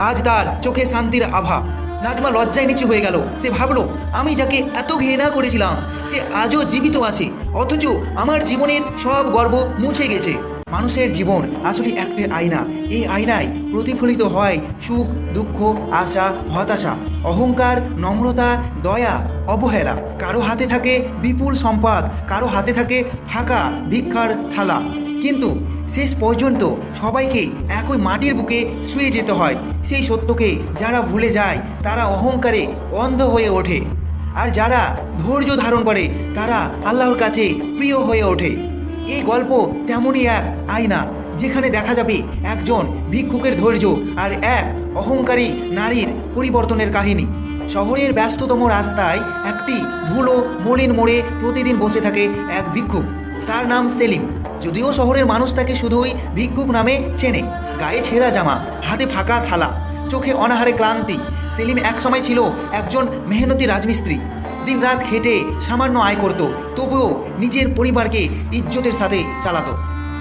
আজ তার চোখে শান্তির আভা। নাজমা লজ্জায় নিচু হয়ে গেল। সে ভাবলো, আমি যাকে এত ঘৃণা করেছিলাম, সে আজও জীবিত আছে, অথচ আমার জীবনের সব গর্ব মুছে গেছে। মানুষের জীবন আসলে একটি আয়না। এই আয়নায় প্রতিফলিত হয় সুখ, দুঃখ, আশা, হতাশা। অহংকার, নম্রতা, দয়া, অবহেলা। কারও হাতে থাকে বিপুল সম্পদ, কারও হাতে থাকে ফাঁকা ভিক্ষার থালা। কিন্তু শেষ পর্যন্ত সবাইকে একই মাটির বুকে শুয়ে যেতে হয়। সেই সত্যকে যারা ভুলে যায়, তারা অহংকারে অন্ধ হয়ে ওঠে। আর যারা ধৈর্য ধারণ করে, তারা আল্লাহর কাছে প্রিয় হয়ে ওঠে। এই গল্প তেমনই এক আয়না, যেখানে দেখা যাবে একজন ভিক্ষুকের ধৈর্য আর এক অহংকারী নারীর পরিবর্তনের কাহিনী। শহরের ব্যস্ততম রাস্তায় একটি ধুলো মলিন মোড়ে প্রতিদিন বসে থাকে এক ভিক্ষুক। তার নাম সেলিম। যদিও শহরের মানুষ তাকে শুধুই ভিক্ষুক নামে চেনে। গায়ে ছেঁড়া জামা, হাতে ফাঁকা থালা চোখে অনাহারে ক্লান্তি। সেলিম একসময় ছিল একজন মেহনতি রাজমিস্ত্রি। দিনরাত খেটে সামান্য আয় করত, তবুও নিজের পরিবারকে ইজ্জতের সাথে চালাতো।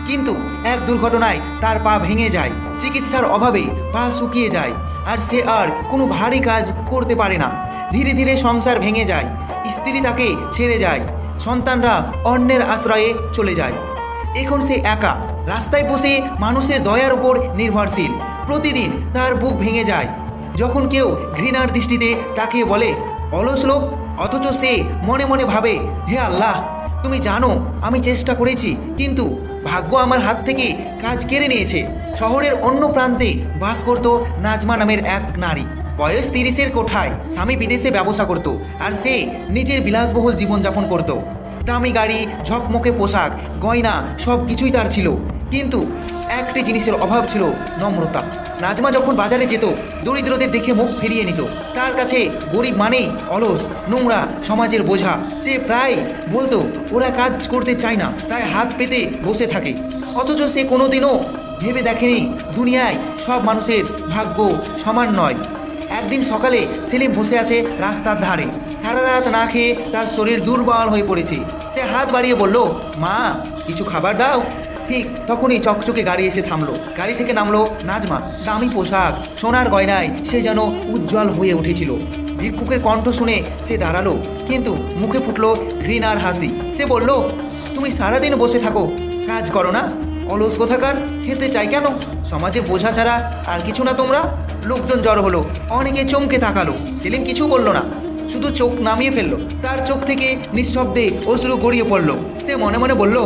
কিন্তু এক দুর্ঘটনায় তার পা ভেঙে যায়, চিকিৎসার অভাবে পা শুকিয়ে যায়, আর সে আর কোনো ভারী কাজ করতে পারে না। ধীরে ধীরে সংসার ভেঙে যায়, স্ত্রী তাকে ছেড়ে যায়, সন্তানরা অন্যের আশ্রয়ে চলে যায়। এখন সে একা। রাস্তায় বসে মানুষের দয়ার ওপর নির্ভরশীল। প্রতিদিন তার বুক ভেঙে যায়। যখন কেউ ঘৃণার দৃষ্টিতে তাকে বলে, অলস লোক, অথচ সে মনে মনে ভাবে, হে আল্লাহ, তুমি জানো, আমি চেষ্টা করেছি, কিন্তু ভাগ্য আমার হাত থেকে কাজ কেড়ে নিয়েছে। শহরের অন্য প্রান্তে বাস করত নাজমা নামের এক নারী। বয়স তিরিশের কোঠায়, স্বামী বিদেশে ব্যবসা করত, আর সে নিজের বিলাসবহুল জীবনযাপন করত। দামি গাড়ি, ঝকমকে পোশাক, গয়না সব কিছুই তার ছিল। কিন্তু একটি জিনিসের অভাব ছিল নম্রতা। নাজমা যখন বাজারে যেত, দরিদ্রদের দেখে মুখ ফিরিয়ে নিত। তার কাছে গরিব মানেই অলস, নোংরা, সমাজের বোঝা। সে প্রায় বলতো, ওরা কাজ করতে চায় না, তাই হাত পেতে বসে থাকে। অথচ সে কোনোদিনও ভেবে দেখেনি, দুনিয়ায় সব মানুষের ভাগ্য সমান নয়। একদিন সকালে সেলিম বসে আছে রাস্তার ধারে। সারা রাত না খেয়ে তার শরীর দুর্বল হয়ে পড়েছে। সে হাত বাড়িয়ে বলল, মা, কিছু খাবার দাও? ঠিক তখনই চকচকে গাড়ি এসে থামলো। গাড়ি থেকে নামলো নাজমা, দামি পোশাক, সোনার গয়নায় সে যেন উজ্জ্বল হয়ে উঠেছিল। ভিক্ষুকের কণ্ঠ শুনে সে দাঁড়াল, কিন্তু মুখে ফুটলো ঘৃণার হাসি। সে বলল, তুমি সারাদিন বসে থাকো, কাজ করো না? অলস কোথাকার? খেতে চাই কেন? সমাজে বোঝা ছাড়া আর কিছু না তোমরা? লোকজন জড়ো হলো, অনেকে চমকে তাকালো, সেলিম কিছু বলল না। শুধু চোখ নামিয়ে ফেলল, তার চোখ থেকে নিঃশব্দে অশ্রু গড়িয়ে পড়ল। সে মনে মনে বলল,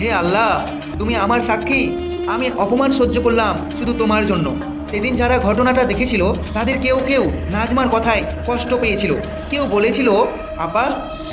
হে আল্লাহ, তুমি আমার সাক্ষী? আমি অপমান সহ্য করলাম শুধু তোমার জন্য। সেদিন যারা ঘটনাটা দেখেছিল, তাদের কেউ কেউ নাজমার কথায় কষ্ট পেয়েছিল। কেউ বলেছিল, আপা,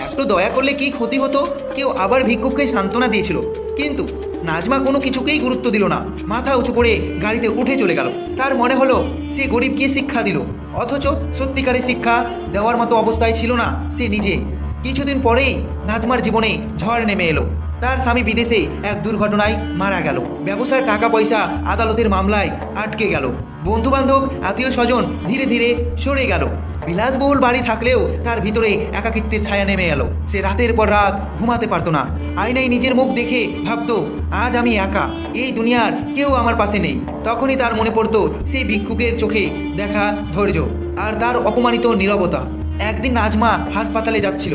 একটু দয়া করলে কি ক্ষতি হতো? কেউ আবার ভিক্ষুককে সান্ত্বনা দিয়েছিল। কিন্তু নাজমা কোনো কিছুকেই গুরুত্ব দিল না। মাথা উঁচু করে গাড়িতে উঠে চলে গেল। তার মনে হলো, সে গরিবকে শিক্ষা দিল। অথচ সত্যিকারের শিক্ষা দেওয়ার মতো অবস্থায় ছিল না সে নিজে। কিছুদিন পরেই নাজমার জীবনে ঝড় নেমে এলো। তার স্বামী বিদেশে এক দুর্ঘটনায় মারা গেল। ব্যবসার টাকা পয়সা আদালতের মামলায় আটকে গেল। বন্ধু বান্ধব আত্মীয় স্বজন ধীরে ধীরে সরে গেল। বিলাসবহুল বাড়ি থাকলেও তার ভিতরে একাকিত্বের ছায়া নেমে এলো। সে রাতের পর রাত ঘুমাতে পারতো না। আয়নায় নিজের মুখ দেখে ভাবতো, আজ আমি একা, এই দুনিয়ার কেউ আমার পাশে নেই। তখনই তার মনে পড়তো, সেই ভিক্ষুকের চোখে দেখা ধৈর্য আর তার অপমানিত নীরবতা। একদিন নাজমা হাসপাতালে যাচ্ছিল।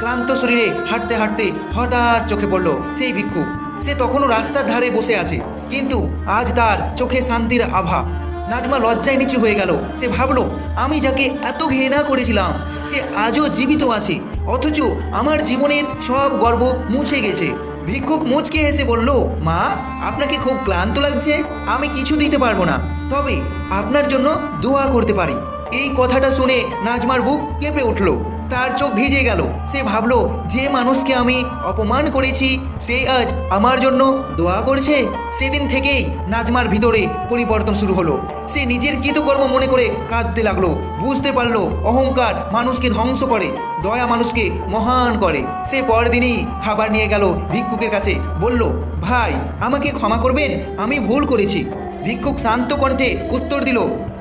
ক্লান্ত শরীরে হাঁটতে হাঁটতে হঠাৎ চোখে পড়ল সেই ভিক্ষুক। সে তখনও রাস্তার ধারে বসে আছে, কিন্তু আজ তার চোখে শান্তির আভা। নাজমা লজ্জায় নিচু হয়ে গেল। সে ভাবলো, আমি যাকে এত ঘৃণা করেছিলাম, সে আজও জীবিত আছে, অথচ আমার জীবনের সব গর্ব মুছে গেছে। ভিক্ষুক মুচকে হেসে বলল, মা, আপনাকে খুব ক্লান্ত লাগছে, আমি কিছু দিতে পারব না। তবে আপনার জন্য দোয়া করতে পারি। এই কথাটা শুনে নাজমার বুক কেঁপে উঠল। তার চোখ ভিজে গেল। সে ভাবলো, যে মানুষকে আমি অপমান করেছি, সে আজ আমার জন্য দোয়া করছে। সেদিন থেকেই নাজমার ভিতরে পরিবর্তন শুরু হলো। সে নিজের কৃতকর্ম মনে করে কাঁদতে লাগল। বুঝতে পারল, অহংকার মানুষকে ধ্বংস করে, দয়া মানুষকে মহান করে। সে পরদিনই খাবার নিয়ে গেল ভিক্ষুকের কাছে। বলল, ভাই, আমাকে ক্ষমা করবেন? আমি ভুল করেছি। ভিক্ষুক শান্ত কণ্ঠে উত্তর দিল,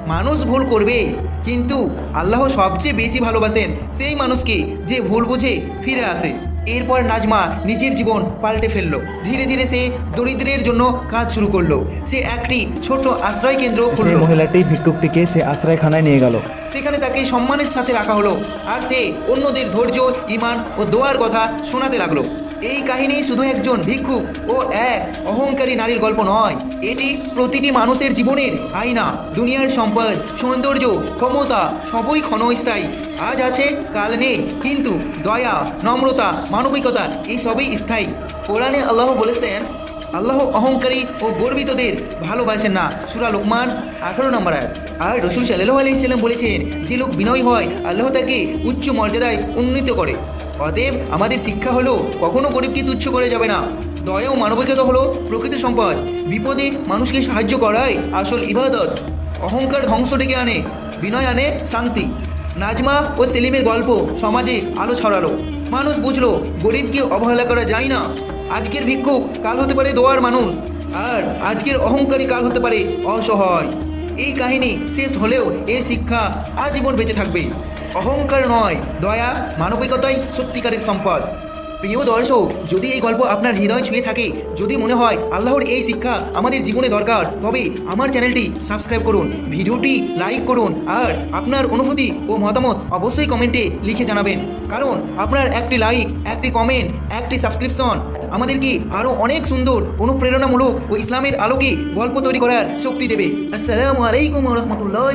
মানুষ ভুল করবে। কিন্তু আল্লাহ সবচেয়ে বেশি ভালোবাসেন সেই মানুষকে যে ভুল বুঝে ফিরে আসে। এরপর নাজমা নিজের জীবন পাল্টে ফেলল। ধীরে ধীরে সে দরিদ্রের জন্য কাজ শুরু করল। সে একটি ছোট আশ্রয় কেন্দ্র সেই মহিলাটি ভিক্ষুকটিকে সে আশ্রয়খানায় নিয়ে গেল। সেখানে তাকে সম্মানের সাথে রাখা হলো। আর সে অন্যদের ধৈর্য ইমান ও দোয়ার কথা শোনাতে লাগল। এই কাহিনী শুধু একজন ভিক্ষুক ও এক অহংকারী নারীর গল্প নয়। এটি প্রতিটি মানুষের জীবনের আয়না, দুনিয়ার সম্পদ, সৌন্দর্য, ক্ষমতা, সবই ক্ষণস্থায়ী। আজ আছে, কাল নেই, কিন্তু দয়া, নম্রতা, মানবিকতা, এই সবই স্থায়ী। কোরআনে আল্লাহ বলেছেন, আল্লাহ অহংকারী ও গর্বিতদের ভালোবাসেন না। সুরা লোকমান, আঠারো নম্বর আর রসুল সাল্লাহ আলাইসাল্লাম বলেছেন, যে লোক বিনয় হয়, আল্লাহ তাকে উচ্চ মর্যাদায় উন্নীত করে। অতএব আমাদের শিক্ষা হলো, কখনো গরিবকে তুচ্ছ করে যাবে না। দয়া ও মানবিকতা হলো প্রকৃত সম্পদ। বিপদে মানুষকে সাহায্য করাই আসল ইবাদত। অহংকার ধ্বংস ডেকে আনে, বিনয় আনে শান্তি। নাজমা ও সেলিমের গল্প সমাজে আলো ছড়ালো। মানুষ বুঝলো, গরিবকে অবহেলা করা যায় না। আজকের ভিক্ষুক কাল হতে পারে দোয়ার মানুষ, আর আজকের অহংকারী কাল হতে পারে অসহায়। এই কাহিনী শেষ হলেও এই শিক্ষা আজীবন বেঁচে থাকবে। অহংকার নয়, দয়া, মানবিকতাই সত্যিকারের সম্পদ। প্রিয় দর্শক, যদি এই গল্প আপনার হৃদয় ছুঁয়ে থাকে, যদি মনে হয় আল্লাহর এই শিক্ষা আমাদের জীবনে দরকার, তবে আমার চ্যানেলটি সাবস্ক্রাইব করুন, ভিডিওটি লাইক করুন, আর আপনার অনুভূতি ও মতামত অবশ্যই কমেন্টে লিখে জানাবেন। কারণ আপনার একটি লাইক, একটি কমেন্ট, একটি সাবস্ক্রিপশন আমাদেরকে আরও অনেক সুন্দর, অনুপ্রেরণামূলক ও ইসলামের আলোকে গল্প তৈরি করার শক্তি দেবে। আসসালামু আলাইকুম রহমতুল্লাহ